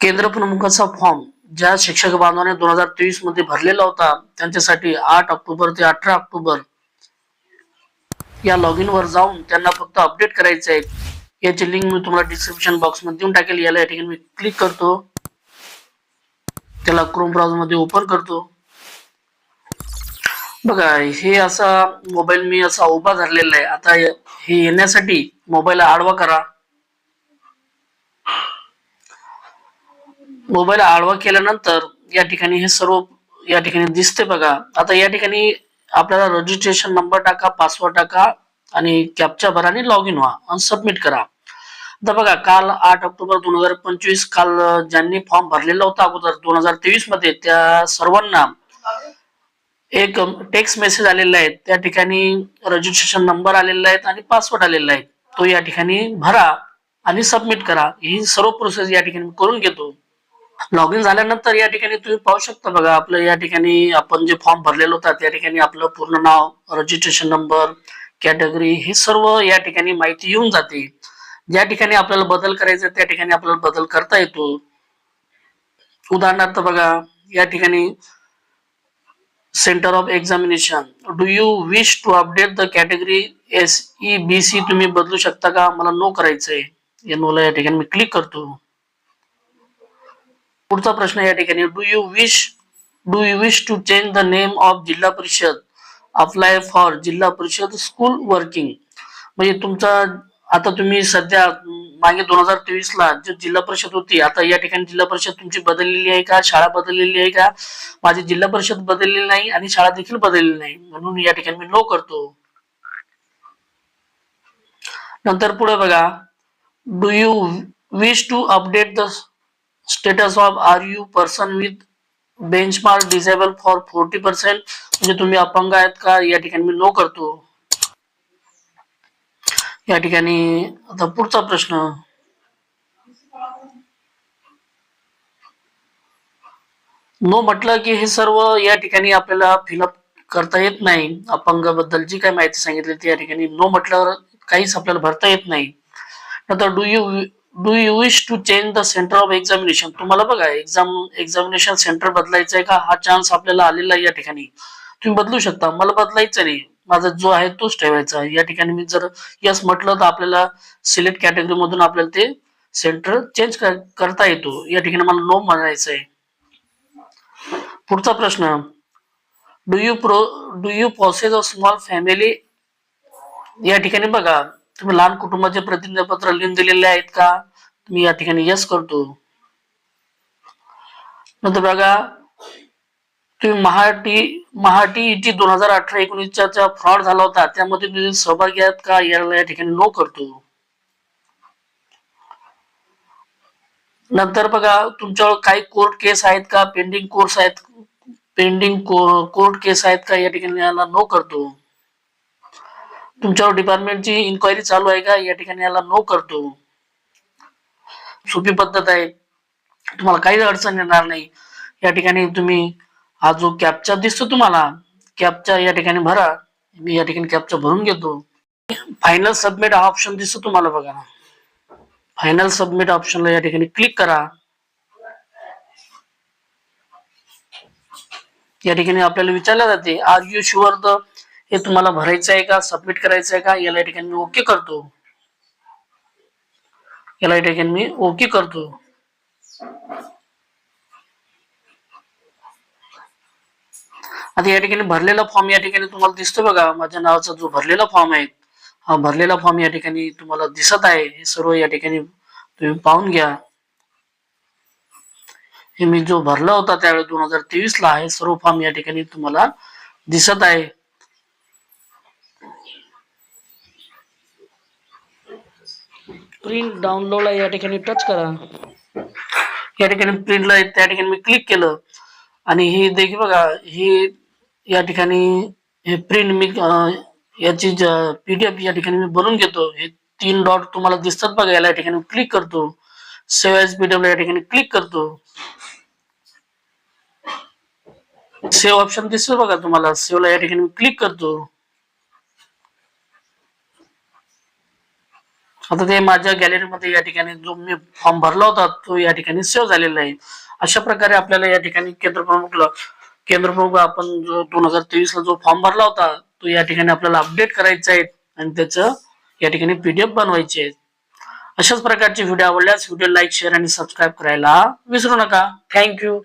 केंद्र प्रमुखाचा फॉर्म ज्या शिक्षक बांधवाने दोन हजार तेवीसमध्ये भरलेला होता त्यांच्यासाठी आठ ऑक्टोबर ते अठरा ऑक्टोबर या लॉग इन वर जाऊन त्यांना फक्त अपडेट करायचे आहे याची लिंक मी तुम्हाला डिस्क्रिप्शन बॉक्समध्ये देऊन टाकेल. याला या ठिकाणी मी क्लिक करतो. त्याला क्रोम ब्राउझरमध्ये ओपन करतो. बघा हे असा मोबाईल मी असा उभा धरलेला आहे. आता हे येण्यासाठी मोबाईल आडवा करा. मोबाईल आडवा केल्यानंतर या ठिकाणी हे सर्व या ठिकाणी दिसते बघा. आता या ठिकाणी आपल्याला रजिस्ट्रेशन नंबर टाका पासवर्ड टाका आणि कॅपच्या भरा आणि लॉग इन व्हा आणि सबमिट करा. आता बघा काल आठ ऑक्टोबर दोन हजार पंचवीस काल ज्यांनी फॉर्म भरलेला होता अगोदर दोन हजार तेवीसमध्ये त्या सर्वांना एक टेक्स्ट मेसेज आलेला आहे. त्या ठिकाणी रजिस्ट्रेशन नंबर आलेला आहे आणि पासवर्ड आलेला आहे. तो या ठिकाणी भरा आणि सबमिट करा. ही सर्व प्रोसेस या ठिकाणी करून घेतो. लॉग इन झाल्यानंतर या ठिकाणी तुम्ही पाहू शकता बघा आपलं या ठिकाणी आपण जे फॉर्म भरलेला होता त्या ठिकाणी आपलं पूर्ण नाव रजिस्ट्रेशन नंबर कॅटेगरी हे सर्व या ठिकाणी माहिती येऊन जाते. ज्या ठिकाणी आपल्याला बदल करायचा त्या ठिकाणी आपल्याला बदल करता येतो. उदाहरणार्थ बघा या ठिकाणी centre of examination do you wish to update the category S E B C तुम्ही बदलू शकता का? मला नो करायचंय. या नोला या ठिकाणी मी क्लिक करतो. पुढचा प्रश्न या ठिकाणी do you wish do you wish to change the name of जिल्हा परिषद? अप्लाय फॉर जिल्हा परिषद स्कूल वर्किंग म्हणजे तुमचा आता तुम्ही सध्या मागे दोन हजार तेवीस ला जो जिल्हा परिषद होती आता या ठिकाणी जिल्हा परिषद तुमची बदललेली आहे का? शाळा बदललेली आहे का? माझी जिल्हा परिषद बदललेली नाही आणि शाळा देखील बदललेली नाही. म्हणून या ठिकाणी मी नो करतो. नंतर पुढे बघा. Do you wish to update the status of are you person with benchmark disable for forty percent म्हणजे तुम्ही अपंग आहेत का? या ठिकाणी मी नो करतो. या ठिकाणी आता पुढचा प्रश्न. नो म्हटलं की हे सर्व या ठिकाणी आपल्याला फिलअप करता येत नाही. अपंगाबद्दल जी काही माहिती सांगितली ती या ठिकाणी नो म्हटल्यावर काहीच आपल्याला भरता येत नाही. नंतर do you do you wish to change the centre of examination तुम्हाला बघा एक्झाम एक्झामिनेशन सेंटर बदलायचं आहे का? हा चान्स आपल्याला आलेला आहे या ठिकाणी. तुम्ही बदलू शकता. मला बदलायचं नाही. माझा जो आहे तोच ठेवायचा. या ठिकाणी मी जर यस म्हटलं तर आपल्याला सिलेक्ट कॅटेगरी मधून आपल्याला ते सेंटर चेंज करता येतो. या ठिकाणी मला नो म्हणायचं आहे पुढचा प्रश्न. Do you pro do you process a small family या ठिकाणी बघा. तुम्ही लहान कुटुंबाचे प्रतिज्ञापत्र लिहून दिलेले आहेत का? मी या ठिकाणी यस करतो. नंतर बघा तुम्ही महाटी महाटी दोन हजार अठरा एकोणीसचा फ्रॉड झाला होता त्यामध्ये तुम्ही सहभागी आहात का? याला या ठिकाणी नो करतो. नंतर बघा तुमच्यावर काही कोर्ट केस आहेत का? पेंडिंग कोर्स आहेत. पेंडिंग कोर्ट केस आहेत का? या ठिकाणी याला नो करतो. तुमच्यावर डिपार्टमेंटची इन्क्वायरी चालू आहे का? या ठिकाणी याला नो करतो. सोपी पद्धत आहे. तुम्हाला काही अडचण येणार नाही. या ठिकाणी तुम्ही हा जो कॅपचा दिसतो तुम्हाला कॅपचा या ठिकाणी भरा. मी या ठिकाणी कॅपचा भरून घेतो. फायनल सबमिट हा ऑप्शन दिसतो तुम्हाला बघा. फायनल सबमिट ऑप्शनला या ठिकाणी क्लिक करा. या ठिकाणी आपल्याला विचारलं जाते आर यू शुअर द हे तुम्हाला भरायचं आहे का? सबमिट करायचं आहे का? याला या ठिकाणी मी ओके करतो. याला या ठिकाणी मी ओके करतो. आता या ठिकाणी भरलेला फॉर्म या ठिकाणी तुम्हाला दिसतो बघा. माझ्या नावाचा जो भरलेला फॉर्म आहे हा भरलेला फॉर्म या ठिकाणी तुम्हाला दिसत आहे. हे सर्व या ठिकाणी तुम्ही पाहून घ्या. हे मी जो भरला होता त्यावेळी दोन हजार तेवीस ला आहे सर्व फॉर्म या ठिकाणी तुम्हाला दिसत आहे. प्रिंट डाउनलोड या ठिकाणी टच करा. या ठिकाणी प्रिंटला त्या ठिकाणी मी क्लिक केलं. आणि हे देखील बघा हे या ठिकाणी हे प्रिंट मी याची पीडीएफ या ठिकाणी मी बनवून घेतो. हे तीन डॉट तुम्हाला दिसतात बघा याला या ठिकाणी क्लिक करतो. सेव्ह एज पीडीएफ या ठिकाणी क्लिक करतो. सेव्ह ऑप्शन दिसतो बघा तुम्हाला. सेव्हला या ठिकाणी मी क्लिक करतो. आता ते माझ्या गॅलरीमध्ये या ठिकाणी जो मी फॉर्म भरला होता तो या ठिकाणी सेव्ह झालेला आहे. अशा प्रकारे आपल्याला या ठिकाणी केंद्र प्रमुखला केंद्र प्रमुख आपण जो दोन हजार तेवीस ला जो फॉर्म भरला होता तो या ठिकाणी आपल्याला अपडेट करायचा आहे आणि त्याचं या ठिकाणी पीडीएफ बनवायचे आहे अशाच प्रकारचे व्हिडिओ आवडल्यास व्हिडिओ लाईक शेअर आणि सबस्क्राईब करायला विसरू नका. थँक्यू